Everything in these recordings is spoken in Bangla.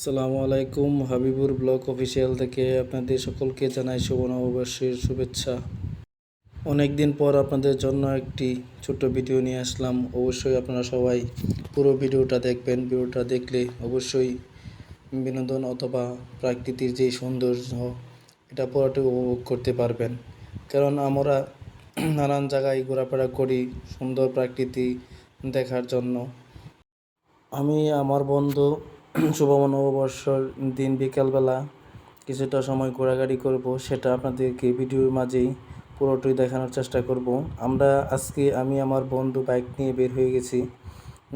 আসসালামু আলাইকুম, হাবিবুর ব্লক অফিসিয়াল থেকে আপনাদের সকলকে জানাই শুভ নববর্ষের শুভেচ্ছা। অনেক দিন পর আপনাদের জন্য একটি ছোট্ট ভিডিও নিয়ে আসলাম। অবশ্যই আপনারা সবাই পুরো ভিডিওটা দেখবেন। ভিডিওটা দেখলে অবশ্যই বিনোদন অথবা প্রাকৃতির যে সৌন্দর্য, এটা পুরোটা উপভোগ করতে পারবেন। কারণ আমরা নানান জায়গায় ঘোরাফেরা করি সুন্দর প্রাকৃতি দেখার জন্য। আমি, আমার বন্ধু শুভ নববর্ষর দিন বিকালবেলা। কিছুটা সময় ঘোরাঘুরি করব, সেটা আপনাদেরকে ভিডিওর মাঝেই পুরোটাই দেখানোর চেষ্টা করব। আমরা আজকে, আমি, আমার বন্ধু বাইক নিয়ে বের হয়ে গেছি,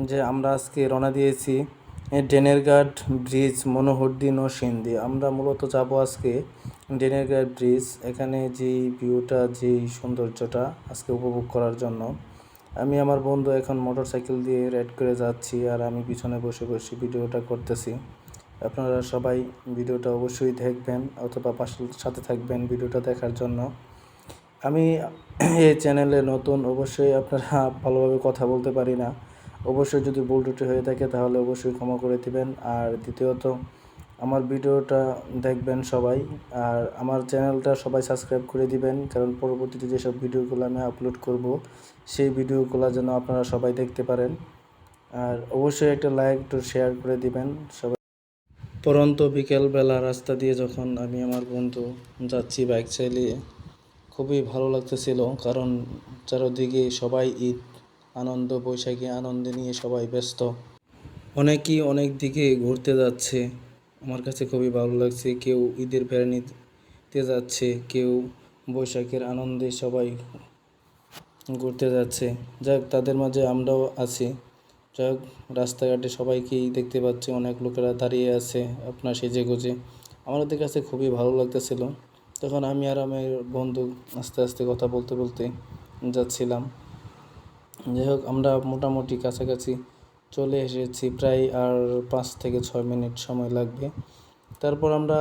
যে আমরা আজকে রওনা দিয়েছি ডেনেরঘাট ব্রিজ মনোহরদিন ও সিন্ধি আমরা মূলত যাব আজকে ডেনেরঘাট ব্রিজ, এখানে যে ভিউটা যে সৌন্দর্যটা আজকে উপভোগ করার জন্য। আমি আমার বন্ধু এখন মোটর সাইকেল দিয়ে রাইড করে যাচ্ছি আর আমি পিছনে বসে বসে ভিডিওটা করতেছি। আপনারা সবাই ভিডিওটা অবশ্যই দেখবেন অথবা পাশে সাথে থাকবেন ভিডিওটা দেখার জন্য। আমি এই চ্যানেলে নতুন, অবশ্যই আপনারা ভালোভাবে কথা বলতে পারি না। অবশ্যই যদি ভুল হয়ে থাকে তাহলে অবশ্যই ক্ষমা করে দিবেন। আর দ্বিতীয়ত আমার ভিডিওটা দেখবেন সবাই, আর আমার চ্যানেলটা সবাই সাবস্ক্রাইব করে দিবেন, কারণ পরবর্তীতে যেসব ভিডিওগুলো আমি আপলোড করব, সেই ভিডিওগুলো যেন আপনারা সবাই দেখতে পারেন। আর অবশ্যই একটা লাইক একটু শেয়ার করে দিবেন সবাই। পরন্ত বিকেলবেলা রাস্তা দিয়ে যখন আমি আমার বন্ধু যাচ্ছি বাইক চালিয়ে, খুবই ভালো লাগতেছিল, কারণ চারদিকে সবাই ঈদ, আনন্দ, বৈশাখী, আনন্দে নিয়ে সবাই ব্যস্ত। অনেকেই অনেক দিকে ঘুরতে যাচ্ছে আমার কাছে খুবই ভালো লাগছে। কেউ ঈদের বেড়ানিতে যাচ্ছে, কেউ বৈশাখের আনন্দে সবাই ঘুরতে যাচ্ছে। যাক, তাদের মাঝে আমরাও আছি। যাক, রাস্তাঘাটে সবাইকেই দেখতে পাচ্ছি, অনেক লোকেরা দাঁড়িয়ে আছে আপনার সেজে গুজে। আমাদের কাছে খুবই ভালো লাগতেছিল। তখন আমি আর আমার বন্ধু আস্তে আস্তে কথা বলতে বলতে যাচ্ছিলাম। যাই হোক, আমরা মোটামুটি কাছাকাছি চলে এসেছি প্রায় আর পাঁচ থেকে ছয় মিনিট সময় লাগবে। তারপর আমরা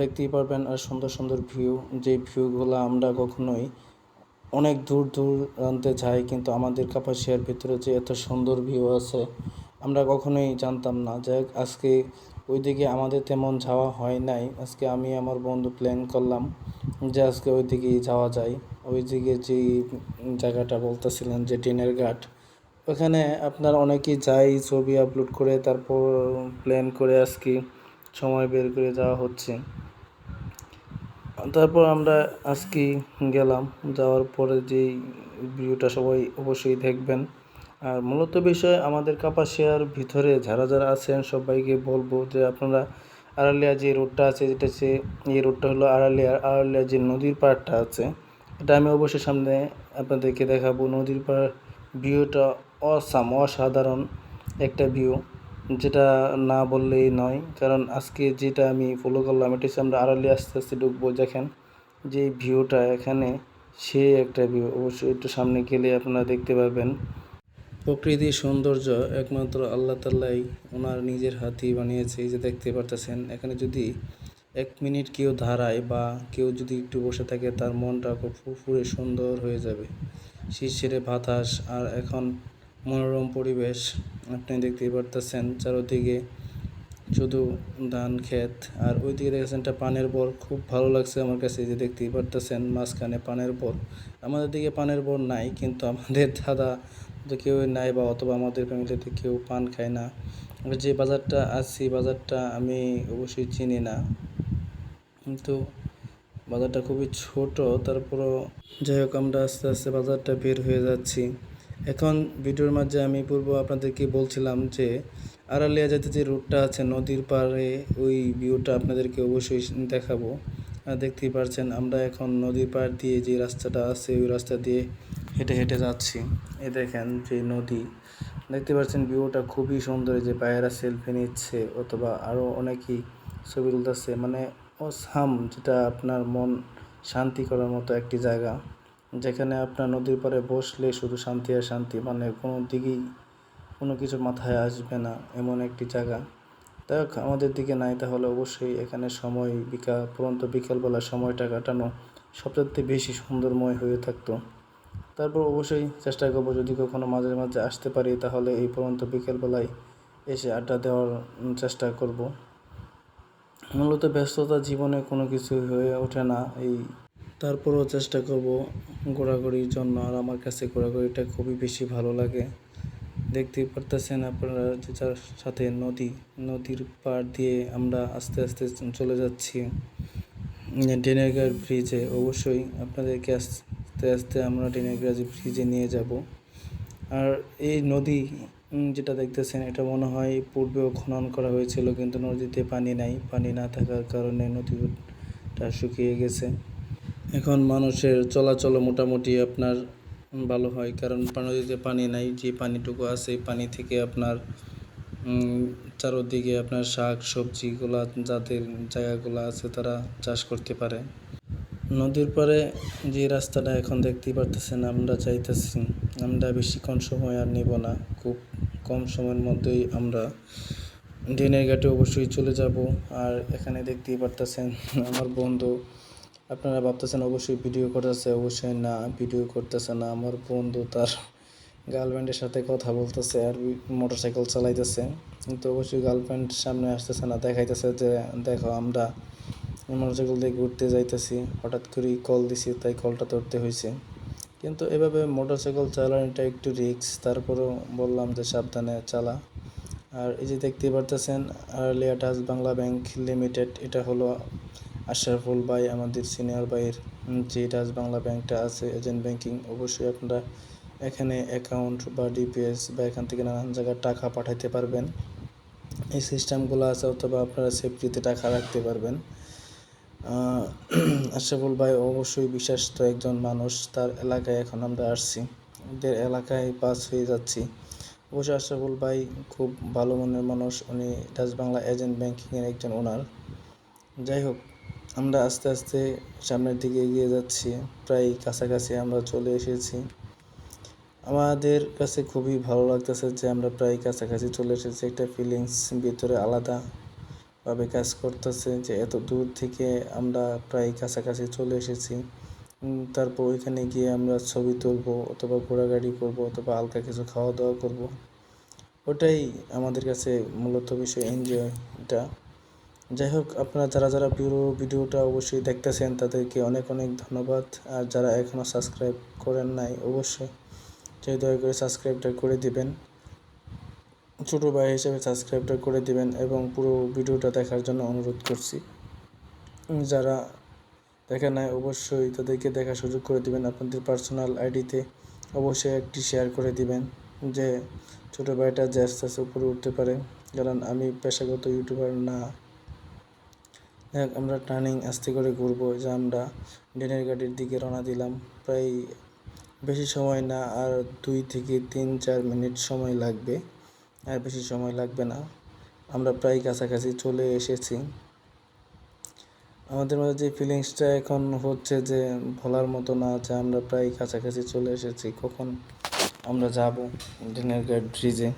দেখতেই পারবেন আর সুন্দর সুন্দর ভিউ, যে ভিউগুলো আমরা কখনোই অনেক দূর দূর আনতে যাই, কিন্তু আমাদের কাপাসিয়ার ভিতরে যে এত সুন্দর ভিউ আছে, আমরা কখনোই জানতাম না। যাই আজকে ওইদিকে আমাদের তেমন যাওয়া হয় নাই। আজকে আমি আমার বন্ধু প্ল্যান করলাম যে আজকে ওইদিকেই যাওয়া যায়। ওইদিকে যে জায়গাটা বলতেছিলেন যে টিনের ঘাট ওখানে আপনার অনেকেই যায় ছবি আপলোড করে, তারপর প্ল্যান করে আজকে সময় বের করে যাওয়া হচ্ছে। তারপর আমরা আজকে গেলাম, যাওয়ার পরে যেই ভিউটা সবাই অবশ্যই দেখবেন। আর মূলত বিষয় আমাদের কাপাসিয়ার ভিতরে যারা যারা আছেন, সবাইকে বলব যে আপনারা আড়ালিয়া যে রোডটা আছে, যেটা হচ্ছে এই রোডটা হলো আড়ালিয়া আড়ালিয়া যে নদীর পাড়টা আছে, এটা আমি অবশ্যই সামনে আপনাদেরকে দেখাবো। নদীর পাড় ভিউটা অসাম, অসাধারণ একটা ভিউ যেটা না বললেই নয়। কারণ আজকে যেটা আমি ফলো করলাম এটা আমরা আড়ালে আস্তে আস্তে ঢুকবো। দেখেন, যে ভিউটা এখানে, সে একটা ভিউ অবশ্যই একটু সামনে গেলে আপনারা দেখতে পাবেন প্রকৃতির সৌন্দর্য একমাত্র আল্লাহ তাল্লাই ওনার নিজের হাতেই বানিয়েছে। এই যে দেখতে পারতেছেন, এখানে যদি এক মিনিট কেউ ধারায় বা কেউ যদি একটু বসে থাকে, তার মনটা খুব ফুরফুরে সুন্দর হয়ে যাবে। শিরশিরে বাতাস, আর এখন মনোরম পরিবেশ, আপনি দেখতেই পারতেছেন চারোদিকে শুধু ধান, ক্ষেত, আর ওইদিকে দেখেছেন একটা পানের বর খুব ভালো লাগছে আমার কাছে যে দেখতেই পারতেছেন মাঝখানে পানের বর আমাদের দিকে পানের বর নাই, কিন্তু আমাদের দাদা তো কেউ নাই বা অথবা আমাদের ফ্যামিলিতে কেউ পান খায় না। যে বাজারটা আছি, বাজারটা আমি অবশ্যই চিনি না। কিন্তু বাজারটা খুবই ছোট, তারপরও যাই হোক আমরা আস্তে আস্তে বাজারটা বের হয়ে যাচ্ছি। এখন ভিডিওর মাঝে আমি পূর্ব আপনাদেরকে বলছিলাম যে আড়ালিয়া যেতে যে রুটটা আছে নদীর পাড়ে, ওই ভিউটা আপনাদেরকে অবশ্যই দেখাবো। দেখতেই পারছেন, আমরা এখন নদীর পাড় দিয়ে যে রাস্তাটা আছে, ওই রাস্তা দিয়ে হেঁটে হেঁটে যাচ্ছি। এ দেখেন যে নদী। দেখতে পাচ্ছেন ভিউটা খুবই সুন্দর যে বাইরা সেলফি নিচ্ছে, অথবা আরও অনেকেই ছবি তুলতেছে। মানে অসাম, যেটা আপনার মন শান্তি করার মতো একটি জায়গা। যেখানে আপনার নদীর পাড়ে বসলে শুধু শান্তি আর শান্তি মানে কোনো দিকেই কোনো কিছু মাথায় আসবে না, এমন একটি জায়গা। হোক, আমাদের দিকে নাই, তাহলে অবশ্যই এখানে সময় বিকা, পরন্ত বিকালবেলা সময়টা কাটানো সবচেয়ে বেশি সুন্দরময় হয়ে থাকতো। তারপর অবশ্যই চেষ্টা করব যদি কখনো মাঝে মাঝে আসতে পারি, তাহলে এই পরন্ত বিকেলবেলায় এসে আড্ডা দেওয়ার চেষ্টা করব। মূলত ব্যস্ততা জীবনে কোনো কিছু হয়ে ওঠে না, এই তারপরেও চেষ্টা করব ঘোরাঘুরির জন্য, আর আমার কাছে ঘোরাঘুরিটা খুবই বেশি ভালো লাগে। দেখতেই পারতেছেন আপনারা যে যার সাথে নদী, নদীর পাড় দিয়ে আমরা আস্তে আস্তে চলে যাচ্ছি। ডেনেগার ব্রিজে অবশ্যই আপনাদেরকে আস্তে আস্তে আমরা ডেনেগার ব্রিজে নিয়ে যাব। আর এই নদী যেটা দেখতেছেন এটা মনে হয় পূর্বেও খনন করা হয়েছিল, কিন্তু নদীতে পানি নাই। পানি না থাকার কারণে নদীটা শুকিয়ে গেছে। এখন মানুষের চলাচল মোটামুটি আপনার ভালো হয়, কারণ নদীতে পানি নাই, যে পানিটুকু আছে পানি থেকে আপনার চারদিকে আপনার শাক সবজিগুলা যাদের জায়গাগুলো আছে, তারা চাষ করতে পারে। নদীর পাড়ে যে রাস্তাটা এখন দেখতেই পারতেছেন, আমরা চাইতেছি আমরা বেশিক্ষণ সময় আর নিব না, খুব কম সময়ের মধ্যেই আমরা ডেনের ঘাটে অবশ্যই চলে যাব। আর এখানে দেখতেই পারতেছেন, আমার বন্ধু আপনারা ভাবতেছেন অবশ্যই ভিডিও করতেছে, অবশ্যই না, ভিডিও করতেছে না। আমার বন্ধু তার গার্লফ্রেন্ডের সাথে কথা বলতেছে আর মোটর সাইকেল চালাইতেছে। কিন্তু অবশ্যই গার্লফ্রেন্ড সামনে আসতেছে না, দেখাইতেছে যে, দেখো, আমরা মোটরসাইকেল দিয়ে ঘুরতে যাইতেছি। হঠাৎ করেই কল দিছি, তাই কলটা ধরতে হয়েছে কিন্তু এভাবে মোটরসাইকেল চালানোটা একটু রিস্ক তারপরেও বললাম যে সাবধানে চালা। আর এই যে দেখতে পারতেছেন আর্লিয়া টাচ বাংলা ব্যাংক লিমিটেড এটা হলো আশরাফুল ভাই, আমাদের সিনিয়র ভাইয়ের যে টাচ বাংলা ব্যাংকটা আছে, এজেন্ট ব্যাংকিং, অবশ্যই আপনারা এখানে অ্যাকাউন্ট বা ডিপিএস বা এখান থেকে নানান জায়গায় টাকা পাঠাইতে পারবেন। এই সিস্টেমগুলো আছে অথবা আপনারা সেফটিতে টাকা রাখতে পারবেন। আশরাফুল ভাই অবশ্যই বিশ্বস্ত একজন মানুষ, তার এলাকায় এখন আমরা আসছি। ওদের এলাকায় পাস হয়ে যাচ্ছি। অবশ্যই আশরাফুল ভাই খুব ভালো মনের মানুষ, উনি ডাচ বাংলা এজেন্ট ব্যাংকিংয়ের একজন ওনার। যাই হোক আমরা আস্তে আস্তে সামনের দিকে এগিয়ে যাচ্ছি। প্রায় কাছাকাছি আমরা চলে এসেছি। আমাদের কাছে খুবই ভালো লাগতেছে যে আমরা প্রায় কাছাকাছি চলে এসেছি। একটা ফিলিংস ভিতরে আলাদাভাবে কাজ করতেছে যে এত দূর থেকে আমরা প্রায় কাছাকাছি চলে এসেছি। তারপর ওইখানে গিয়ে আমরা ছবি তুলবো অথবা ঘোরাঘুরি করব অথবা হালকা কিছু খাওয়া দাওয়া করব। ওটাই আমাদের কাছে মূলত বিষয় এনজয় এটা যাই হোক আপনারা যারা যারা পুরো ভিডিওটা অবশ্যই দেখতেছেন, তাদেরকে অনেক অনেক ধন্যবাদ। আর যারা এখনও সাবস্ক্রাইব করেন নাই, অবশ্যই যে দয়া করে সাবস্ক্রাইবটা করে দিবেন। ছোটো ভাই হিসেবে সাবস্ক্রাইবটা করে দিবেন এবং পুরো ভিডিওটা দেখার জন্য অনুরোধ করছি। যারা দেখেন নাই, অবশ্যই তাদেরকে দেখার সুযোগ করে দিবেন। আপনাদের পার্সোনাল আইডিতে অবশ্যই একটি শেয়ার করে দিবেন, যে ছোটো ভাইটা যে আস্তে আস্তে উপরে উঠতে পারে। কারণ আমি পেশাগত ইউটিউবার না। আমরা টার্নিং আস্তে করে ঘুরবো, যে আমরা ডেনের গাড়ির দিকে রওনা দিলাম। প্রায় বেশি সময় না, আর দুই থেকে তিন, চার মিনিট সময় লাগবে। আর বেশি সময় লাগবে না। আমরা প্রায় কাছাকাছি চলে এসেছি। আমাদের মধ্যে যে ফিলিংসটা এখন হচ্ছে যে ভোলার মতো না, যে আমরা প্রায় কাছাকাছি চলে এসেছি, কখন আমরা যাব ডিনার গার্ড ব্রিজে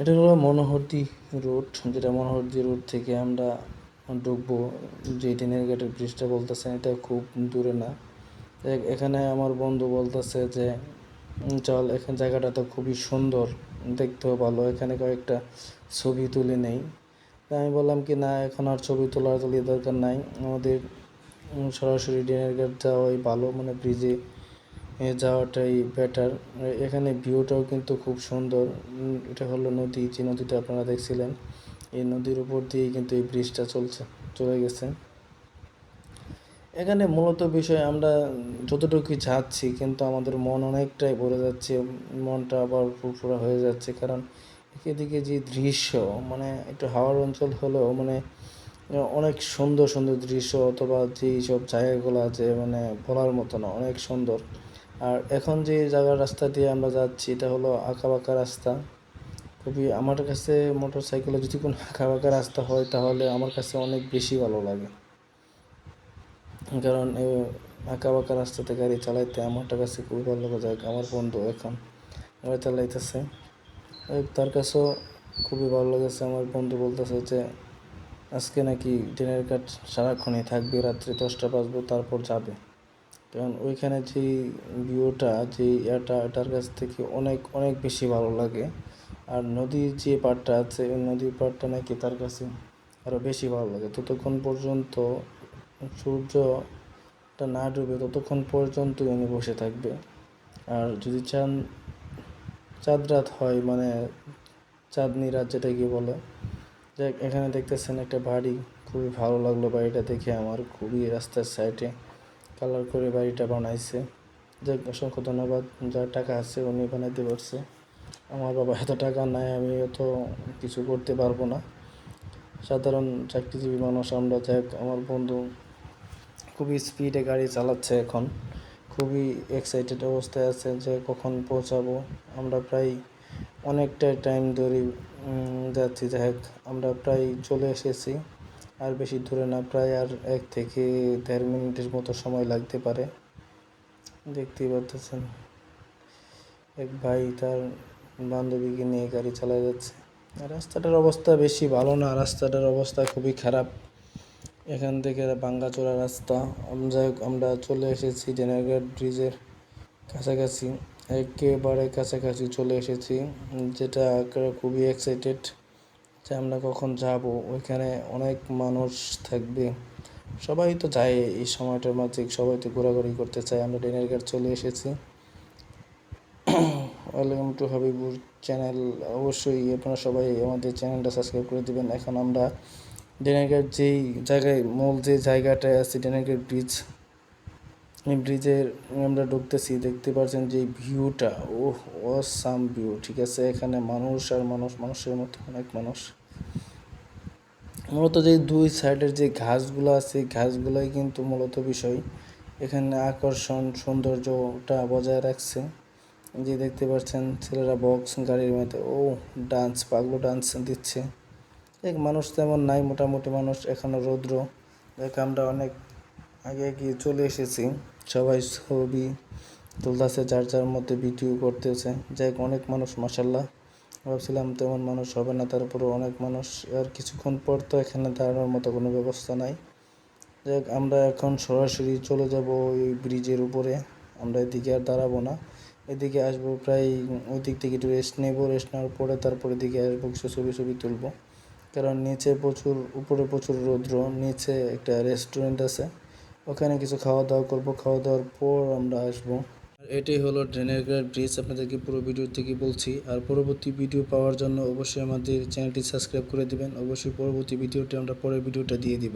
এটা হলো মনোহরদি রোড, যেটা মনোহরদি রোড থেকে আমরা ঢুকবো। যে ডিনার গেটের ব্রিজটা বলতেছেন, এটা খুব দূরে না। এখানে আমার বন্ধু বলতেছে যে চল, এখানে জায়গাটা তো খুবই সুন্দর, দেখতেও ভালো। এখানে কয়েকটা ছবি তুলে নেই। আমি বললাম কি, না, এখন আর ছবি তোলার তুলি দরকার নাই। আমাদের সরাসরি ডিনার গেট যাওয়াই ভালো মানে ব্রিজে যাওয়াটাই বেটার এখানে ভিউটাও কিন্তু খুব সুন্দর। এটা হলো নদী, যে নদীটা আপনারা দেখছিলেন, এই নদীর উপর দিয়েই কিন্তু এই ব্রিজটা চলছে, চলে গেছে। এখানে মূলত বিষয় আমরা যতটুকু যাচ্ছি, কিন্তু আমাদের মন অনেকটাই ভরে যাচ্ছে, মনটা আবার ফুরফুরা হয়ে যাচ্ছে, কারণ এদিকে যে দৃশ্য মানে একটু হাওয়ার অঞ্চল হলেও মানে অনেক সুন্দর সুন্দর দৃশ্য, অথবা যেই সব জায়গাগুলো আছে মানে বলার মতো না, অনেক সুন্দর। আর এখন যে জায়গার রাস্তা দিয়ে আমরা যাচ্ছি, এটা হলো আঁকা বাঁকা রাস্তা। খুবই আমার কাছে মোটর সাইকেলে যদি কোনো আঁকা বাঁকা রাস্তা হয়, তাহলে আমার কাছে অনেক বেশি ভালো লাগে। কারণ এই আঁকা বাঁকা রাস্তাতে গাড়ি চালাইতে আমার কাছে খুবই ভালো লাগে। যাক, আমার বন্ধু এখন গাড়ি চালাইতেছে। তার কাছেও খুবই ভালো লেগেছে। আমার বন্ধু বলতেছে যে, আজকে নাকি দিনের কাট সারাক্ষণই থাকবে, রাত্রি দশটা বাজবো, তারপর যাবে। কারণ ওইখানে যে ভিউটা যে ইয়াটা এটার কাছ থেকে অনেক অনেক বেশি ভালো লাগে। আর নদীর যে পাড়টা আছে, ওই নদীর পাড়টা নাকি তার কাছে আরও বেশি ভালো লাগে। ততক্ষণ পর্যন্ত সূর্যটা না ডুবে ততক্ষণ পর্যন্ত উনি বসে থাকবে। আর যদি চান চাঁদ রাত হয় মানে চাঁদনি রাত যেটাকে বলে, যাক, এখানে দেখতেছেন একটা বাড়ি। খুবই ভালো লাগল বাড়িটা দেখে আমার, খুবই রাস্তার সাইডে কালার করে বাড়িটা বানাইছে। যাক, অসংখ্য ধন্যবাদ। যার টাকা আছে উনি বানাইতে পারছে। আমার বাবা এত টাকা নাই, আমি এত কিছু করতে পারব না। সাধারণ চাকরিজীবী মানুষ আমরা, যাক, আমার বন্ধু খুবই স্পিডে গাড়ি চালাচ্ছে এখন। খুবই এক্সাইটেড অবস্থায় আছে যে কখন পৌঁছাবো। আমরা প্রায় অনেকটা টাইম ধরে যাচ্ছি যাই হোক আমরা প্রায় চলে এসেছি। আর বেশি দূরে না, প্রায় আর এক থেকে দেড় মিনিটের মতো সময় লাগতে পারে। দেখতেই পারতেছেন, এক ভাই তার বান্ধবীকে নিয়ে গাড়ি চালা যাচ্ছে। রাস্তাটার অবস্থা বেশি ভালো না, রাস্তাটার অবস্থা খুবই খারাপ। এখান থেকে ভাঙ্গাচোরা রাস্তা। যাই আমরা চলে এসেছি জেনারেল ব্রিজের কাছাকাছি। একেবারে কাছাকাছি চলে এসেছি, যেটা খুবই এক্সাইটেড যে আমরা কখন যাব, ওইখানে অনেক মানুষ থাকবে। সবাই তো যায় এই সময়টার মাঝে সবাই তো ঘোরাঘুরি করতে চায়। আমরা ডিনার ঘাট চলে এসেছি। Welcome to Habibur channel. অবশ্যই আপনারা সবাই আমাদের চ্যানেলটা সাবস্ক্রাইব করে দিবেন। এখন আমরা ডেনারঘাট যেই জায়গায়, মূল যে জায়গাটায় আছে ডেনারঘাট ব্রিজ এই ব্রিজের আমরা ঢুকতেছি, দেখতে পাচ্ছেন যে ভিউটা ও অসাম ভিউ ঠিক আছে? এখানে মানুষ আর মানুষ, মানুষের মতো অনেক মানুষ। মূলত যে দুই সাইডের যে ঘাসগুলো আছে, ঘাসগুলাই কিন্তু মূলত বিষয়। এখানে আকর্ষণ, সৌন্দর্যটা বজায় রাখছে। যে দেখতে পাচ্ছেন ছেলেরা বক্স গাড়ির মধ্যে ও ডান্স পাগলো ডান্স দিচ্ছে। এক মানুষ তেমন নাই, মোটামুটি মানুষ এখনও রৌদ্র। দেখ, আমরা অনেক আগে গিয়ে চলে এসেছি। সবাই ছবি তুলতেছে, যার যার মধ্যে ভিডিও করতেছে। যাই অনেক মানুষ মাসাল্লাহ ভাবছিলাম তেমন মানুষ হবে না তারপরে অনেক মানুষ। আর কিছুক্ষণ পর তো এখানে দাঁড়ানোর মতো কোনো ব্যবস্থা নাই। যাই আমরা এখন সরাসরি চলে যাব ওই ব্রিজের উপরে। আমরা এদিকে আর দাঁড়াবো না। এদিকে আসব প্রায় ওই দিক থেকে একটু রেস্ট নেব। রেস্ট নেওয়ার পরে তারপরে এদিকে আসব, কিছু ছবি ছবি তুলবো। কারণ নিচে প্রচুর, উপরে প্রচুর রৌদ্র, নিচে একটা রেস্টুরেন্ট আছে। ওখানে কিছু খাওয়া দাওয়া করব খাওয়া দাওয়ার পর আমরা আসব। এটাই হলো ড্রেনের গ্রেড ব্রিজ আপনাদেরকে পুরো ভিডিও থেকে বলছি। আর পরবর্তী ভিডিও পাওয়ার জন্য অবশ্যই আমাদের চ্যানেলটি সাবস্ক্রাইব করে দিবেন। অবশ্যই পরবর্তী ভিডিওটি আমরা পরের ভিডিওটা দিয়ে দিব।